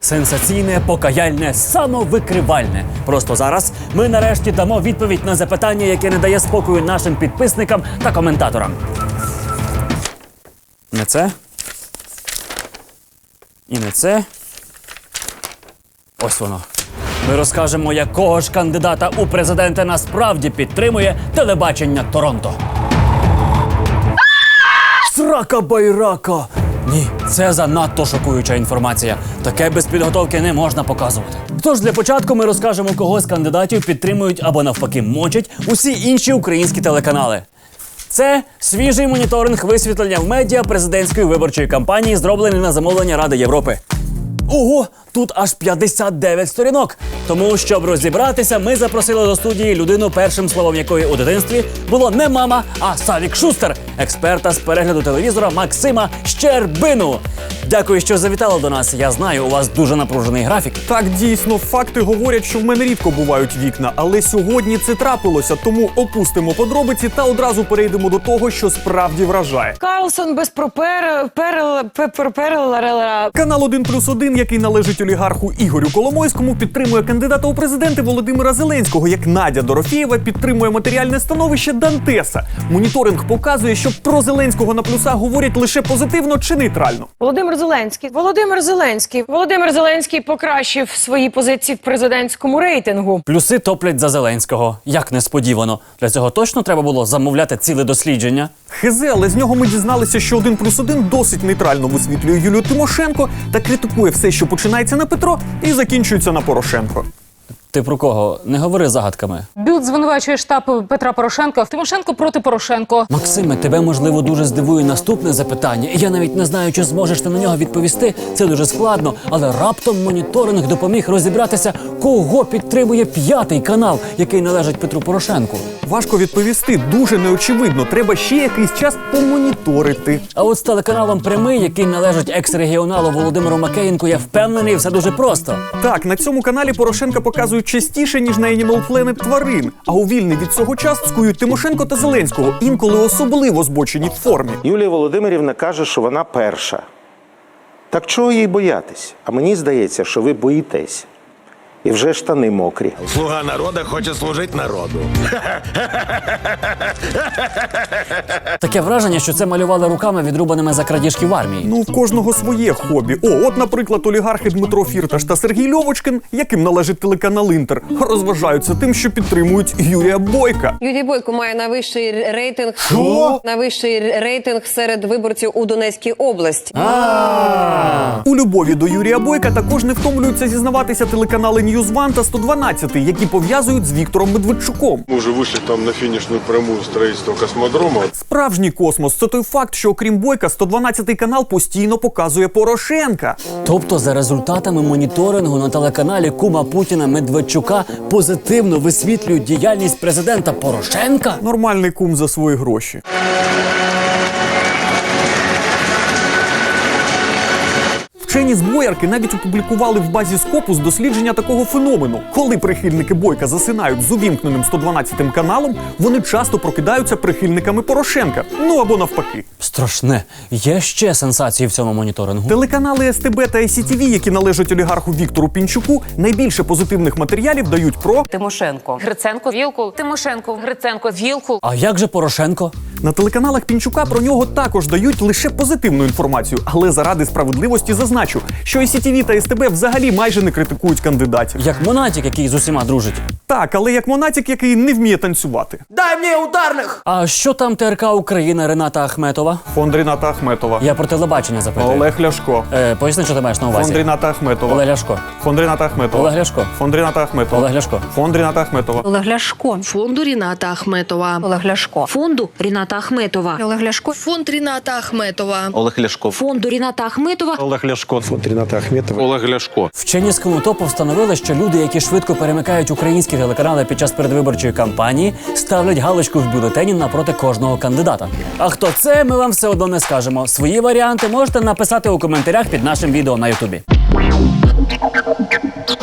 Сенсаційне, покаяльне, самовикривальне. Просто зараз ми нарешті дамо відповідь на запитання, яке не дає спокою нашим підписникам та коментаторам. Не це. І не це. Ось воно. Ми розкажемо, якого ж кандидата у президенти насправді підтримує телебачення Торонто. Срака байрака! Ні, це занадто шокуюча інформація. Таке без підготовки не можна показувати. Тож для початку ми розкажемо, кого з кандидатів підтримують або навпаки мочать усі інші українські телеканали. Це свіжий моніторинг висвітлення в медіа президентської виборчої кампанії, зроблений на замовлення Ради Європи. Ого, тут аж 59 сторінок. Тому, щоб розібратися, ми запросили до студії людину, першим словом якої у дитинстві було не мама, а Савік Шустер, експерта з перегляду телевізора Максима Щербину. Дякую, що завітали до нас. Я знаю, у вас дуже напружений графік. Так, дійсно, факти говорять, що в мене рідко бувають вікна, але сьогодні це трапилося, тому опустимо подробиці та одразу перейдемо до того, що справді вражає. Карлсон без пропер... перел... перел... Канал 1 плюс 1, який належить олігарху Ігорю Коломойському, підтримує кандидата у президенти Володимира Зеленського, як Надя Дорофєєва підтримує матеріальне становище Дантеса. Моніторинг показує, що про Зеленського на плюсах говорять лише позитивно чи нейтрально. Володимир Зеленський. Володимир Зеленський. Володимир Зеленський покращив свої позиції в президентському рейтингу. Плюси топлять за Зеленського. Як несподівано. Для цього точно треба було замовляти ціле дослідження. Хезе, але з нього ми дізналися, що один плюс один досить нейтрально висвітлює Юлію Тимошенко та критикує все, що починається на Петро і закінчується на Порошенко. Ти про кого? Не говори загадками. Білд звинувачує штаб Петра Порошенка. Тимошенко проти Порошенко. Максиме, тебе можливо дуже здивує наступне запитання. Я навіть не знаю, чи зможеш ти на нього відповісти. Це дуже складно, але раптом моніторинг допоміг розібратися, кого підтримує п'ятий канал, який належить Петру Порошенку. Важко відповісти, дуже неочевидно. Треба ще якийсь час помоніторити. А от з телеканалом Прямий, який належить екс-регіоналу Володимиру Макеєнку, я впевнений, все дуже просто. Так, на цьому каналі Порошенка показують частіше, ніж на Animal Planet тварин. А у вільний від цього час цькують Тимошенко та Зеленського, інколи особливо збочені в формі. Юлія Володимирівна каже, що вона перша. Так чого їй боятись? А мені здається, що ви боїтесь. І вже штани мокрі. Слуга народа хоче служити народу. Таке враження, що це малювали руками, відрубаними за крадіжки в армії. Ну, в кожного своє хобі. О, от, наприклад, олігархи Дмитро Фірташ та Сергій Льовочкин, яким належить телеканал Інтер, розважаються тим, що підтримують Юрія Бойка. Юрій Бойко має найвищий рейтинг Що? найвищий рейтинг серед виборців у Донецькій області. У любові до Юрія Бойка також не втомлюються зізнаватися телеканали One та 112, які пов'язують з Віктором Медведчуком. Мы уже вышли там на финишную прямую строительства космодрома. Справжній космос це той факт, що окрім Бойка, 112 канал постійно показує Порошенка. Тобто, за результатами моніторингу на телеканалі Кума Путіна Медведчука позитивно висвітлюють діяльність президента Порошенка. Нормальний кум за свої гроші. Вчені з Боярки навіть опублікували в базі Скопус дослідження такого феномену. Коли прихильники Бойка засинають з увімкненим 112 каналом, вони часто прокидаються прихильниками Порошенка. Ну або навпаки. Страшне. Є ще сенсації в цьому моніторингу. Телеканали СТБ та ICTV, які належать олігарху Віктору Пінчуку, найбільше позитивних матеріалів дають про Тимошенко. Гриценко Вілкул. Тимошенко. Гриценко Вілкул. А як же Порошенко? На телеканалах Пінчука про нього також дають лише позитивну інформацію, але заради справедливості зазначу, що ICTV та СТБ взагалі майже не критикують кандидатів. Як Монатік, який з усіма дружить. Так, але як монатік, який не вміє танцювати. Дай мені ударних! А що там ТРК Україна Рената Ахметова? Фонд Ріната Ахметова. Я про телебачення запитую. Олег Ляшко. Е, поясни, що ти маєш на Фонд увазі. Ріната Ахметова. Олег Ляшко. Фонд Ріната Ахметова. Олег Ляшко. Фонд Ріната Ахметова. Олег Ляшко. Фонд Ріната Ахметова. Олег Ляшко. Фонду Ріната Ахметова. Олег Ляшко. Фонду Ріната Ахметова. Олег Ляшко. Фонд Ріната Ахметова. Олег Ляшко. Фонду Ріната Ахметова. Олег Ляшко. Фонд Ріната Ахметова. Олег Ляшко. Вчені з Комутопу встановили, що люди, які швидко перемикають українські телеканали під час передвиборчої кампанії, ставлять галочку в бюлетені напроти кожного кандидата. А хто це, ми вам все одно не скажемо. Свої варіанти можете написати у коментарях під нашим відео на Ютубі.